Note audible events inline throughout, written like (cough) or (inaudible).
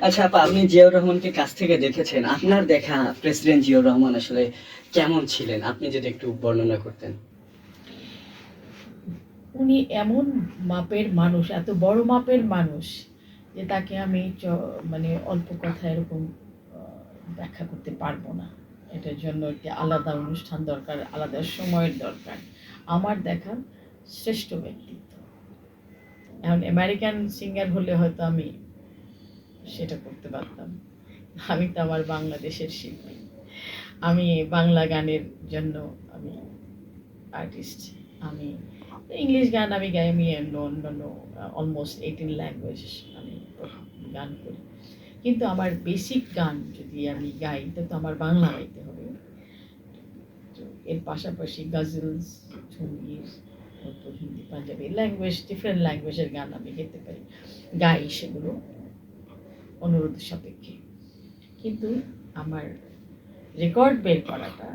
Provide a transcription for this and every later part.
আচ্ছা আপা, আপনি জিয়াউর রহমানকে কাছ থেকে দেখেছেন। আপনার দেখা প্রেসিডেন্ট জিয়াউর রহমান আসলে কেমন ছিলেন? আপনি যদি একটু বর্ণনা করতেন। উনি এমন মাপের মানুষ, এত বড় মাপের মানুষ, যে তাকে আমি মানে অল্প কথা এরকম ব্যাখ্যা করতে পারব না। এটার জন্য একটি আলাদা অনুষ্ঠান দরকার, আলাদা সময়ের দরকার। আমার দেখা শ্রেষ্ঠ ব্যক্তিত্ব। এখন আমেরিকান সিঙ্গার হলে হয়তো আমি সেটা করতে পারতাম। আমি তো আমার বাংলাদেশের শিল্পী। আমি বাংলা গানের জন্য আমি আর্টিস্ট আমি ইংলিশ গান, আমি গাই আমি অন্যান্য অলমোস্ট এইটিন ল্যাঙ্গুয়েজ আমি গান করি। কিন্তু আমার বেসিক গান যদি আমি গাই, তো আমার বাংলা গাইতে হবে। তো এর পাশাপাশি গাজলস উর্দু, হিন্দি, পাঞ্জাবি ল্যাঙ্গুয়েজ ডিফারেন্ট ল্যাঙ্গুয়েজের গান আমি গেতে পারি। গাই সেগুলো। অনুরোধ সাপেক্ষে। কিন্তু আমার রেকর্ড বের করাটা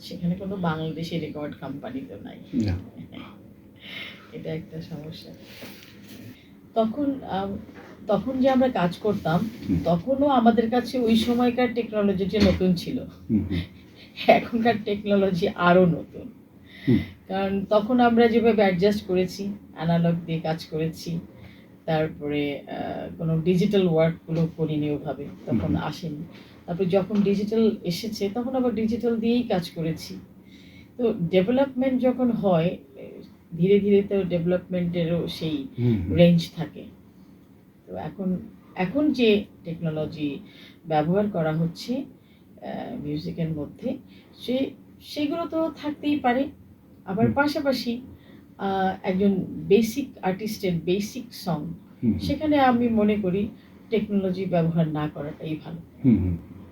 সেখানে কোনো বাংলাদেশি রেকর্ড কোম্পানি তো নাই। (laughs) এটা একটা সমস্যা। তখন তখন যে আমরা কাজ করতাম তখনও আমাদের কাছে ওই সময়কার টেকনোলজিটা নতুন ছিল। (laughs) এখনকার টেকনোলজি আরও নতুন। কারণ তখন আমরা যেভাবে অ্যাডজাস্ট করেছি অ্যানালগ দিয়ে কাজ করেছি তারপরে কোনো ডিজিটাল ওয়ার্কগুলো করিনি ওভাবে তখন আসেনি। তারপরে যখন ডিজিটাল এসেছে তখন আবার ডিজিটাল দিয়েই কাজ করেছি। তো ডেভেলপমেন্ট যখন হয় ধীরে ধীরে তো ডেভেলপমেন্টেরও সেই। রেঞ্জ থাকে। তো এখন এখন যে টেকনোলজি ব্যবহার করা হচ্ছে মিউজিকের মধ্যে সে সেগুলো তো থাকতেই পারে। আবার পাশাপাশি একজন বেসিক আর্টিস্টের বেসিক সং সেখানে আমি মনে করি টেকনোলজি ব্যবহার না করাটাই ভালো।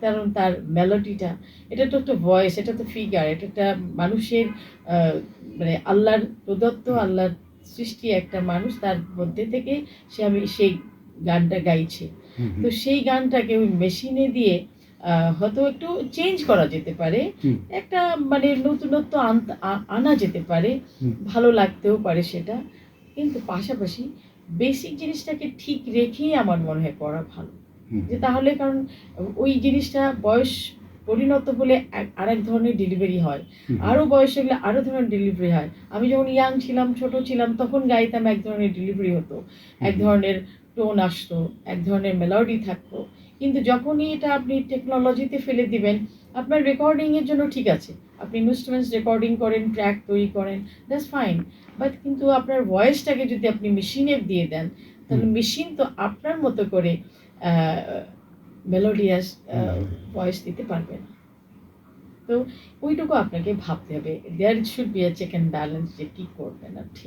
কারণ তার মেলোডিটা এটা তো একটা ভয়েস এটা তো ফিগার এটা একটা মানুষের মানে আল্লাহর প্রদত্ত আল্লাহর সৃষ্টি একটা মানুষ তার মধ্যে থেকে সে আমি সেই গানটা গাইছে। তো সেই গানটাকে ওই মেশিনে দিয়ে হয়তো একটু চেঞ্জ করা যেতে পারে। একটা মানে নতুনত্ব আনতে- আনা যেতে পারে। ভালো লাগতেও পারে সেটা। কিন্তু পাশাপাশি বেসিক জিনিসটাকে ঠিক রেখেই আমার মনে হয় করা ভালো। যে তাহলে কারণ ওই জিনিসটা বয়স পরিণত হলে এক- আরেক ধরনের ডেলিভারি হয়। আরও বয়স হলে আরও ধরনের ডেলিভারি হয়। আমি যখন ইয়াং ছিলাম ছোট ছিলাম তখন গাইতাম এক ধরনের ডেলিভারি হতো। এক ধরনের টোন আসতো এক ধরনের মেলোডি থাকতো। কিন্তু যখনই এটা আপনি টেকনোলজিতে ফেলে দিবেন আপনার রেকর্ডিংয়ের জন্য ঠিক আছে। আপনি ইনস্ট্রুমেন্টস রেকর্ডিং করেন ট্র্যাক তৈরি করেন দ্যাটস ফাইন বাট কিন্তু আপনার ভয়েসটাকে যদি আপনি মেশিনে দিয়ে দেন তাহলে মেশিন তো আপনার মতো করে মেলোডিয়াস ভয়েস দিতে পারবে না। তো ওইটুকু আপনাকে ভাবতে হবে। There should be a check and balance যে কী করবেন আপনি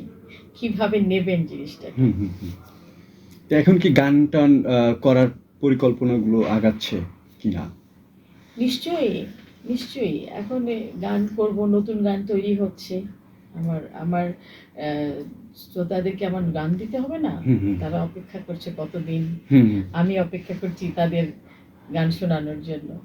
কীভাবে নেবেন জিনিসটা। তো এখন কি গান টান করার পরিকল্পনাগুলো আগাচ্ছে কিনা? নিশ্চয়ই নিশ্চয়ই। এখন গান করব নতুন গান তৈরি হচ্ছে। আমার আমার আহ, শ্রোতাদেরকে আমার গান দিতে হবে না? তারা অপেক্ষা করছে কতদিন? আমি অপেক্ষা করছি তাদের গান শোনানোর জন্য।